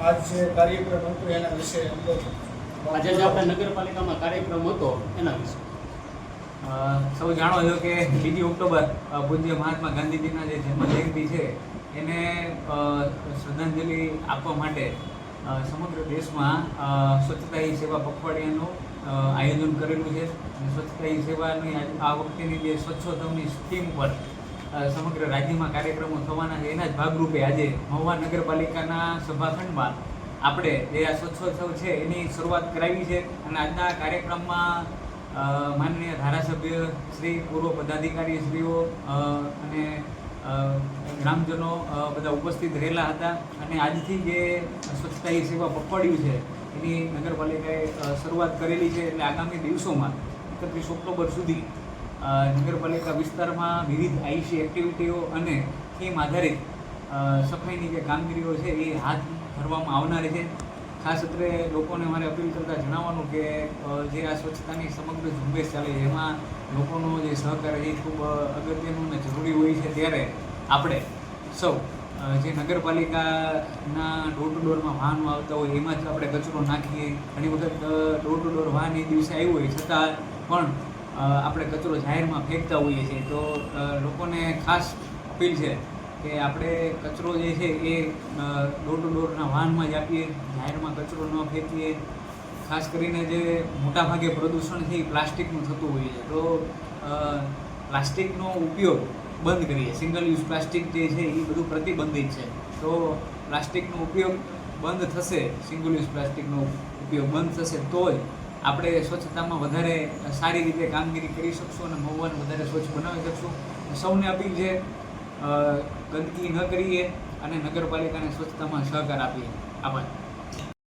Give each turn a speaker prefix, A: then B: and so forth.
A: આજ જે કાર્યક્રમ હતો એના વિશે
B: આજે જે આપણે નગરપાલિકામાં કાર્યક્રમ હતો એના વિશે.
C: સૌ જાણો છો કે બીજી ઓક્ટોબર પૂજ્ય મહાત્મા ગાંધીજીના જે જન્મ જયંતિ છે એને અ, શ્રદ્ધાંજલિ આપવા માટે સમગ્ર દેશમાં સ્વચ્છતા હી સેવા પખવાડિયાનું આયોજન કરેલું છે. અને સ્વચ્છતા હી સેવાની આ- વખતેની જે સ્વચ્છોત્તમની સ્કીમ પર સમગ્ર રાજ્યમાં કાર્યક્રમો થવાના છે. એના જ ભાગરૂપે આજે મહુવા નગરપાલિકાના સભાખંડમાં આપણે જે આ સ્વચ્છોત્સવ છે એની શરૂઆત કરાવી છે અને આજના કાર્યક્રમમાં માનનીય ધારાસભ્ય શ્રી પૂર્વ પદાધિકારી શ્રીઓ અને ગ્રામજનો બધા ઉપસ્થિત રહેલા હતા. અને આજથી જે સ્વચ્છતા એ સેવા પખવાડિયું છે એની નગરપાલિકાએ શરૂઆત કરેલી છે એટલે આગામી દિવસોમાં એકત્રીસ ઓક્ટોબર સુધી નગરપાલિકા વિસ્તારમાં વિવિધ આઈસી એક્ટિવિટીઓ અને થીમ આધારિત સફાઈની જે કામગીરીઓ છે એ હાથ ધરવામાં આવનારી છે. ખાસ અત્રે લોકોને મારે અપીલ કરતાં જણાવવાનું કે જે આ સ્વચ્છતાની સમગ્ર ઝુંબેશ ચાલે છે, એમાં લોકોનો જે સહકાર એ ખૂબ અગત્યનું અને જરૂરી હોય છે ત્યારે આપણે સૌ જે નગરપાલિકાના ડોર ટુ ડોરમાં વાહનો આવતા હોય એમાં જ આપણે કચરો નાખીએ. ઘણી વખત ડોર ટુ ડોર વાહન એ દિવસે આવ્યું હોય, છતાં પણ આપણે કચરો જાહેરમાં ફેંકતા હોઈએ છીએ. તો લોકોને ખાસ અપીલ છે કે આપણે કચરો જે છે એ ડોર ટુ ડોરના વાહનમાં જ આપીએ, જાહેરમાં કચરો ન ફેંકીએ. ખાસ કરીને જે મોટાભાગે પ્રદૂષણ છે એ પ્લાસ્ટિકનું થતું હોય છે. તો પ્લાસ્ટિકનો ઉપયોગ બંધ કરીએ. સિંગલ યુઝ પ્લાસ્ટિક જે છે એ બધું પ્રતિબંધિત છે. તો, પ્લાસ્ટિકનો ઉપયોગ બંધ થશે સિંગલ યુઝ પ્લાસ્ટિકનો ઉપયોગ બંધ થશે, તો જ આપણે સ્વચ્છતામાં વધારે સારી રીતે કામગીરી કરી શકશું અને મહુવાને વધારે સ્વચ્છ બનાવી શકશું. સૌને અપીલ છે ગંદકી ન કરીએ અને નગરપાલિકાને સ્વચ્છતામાં સહકાર આપીએ. આભાર.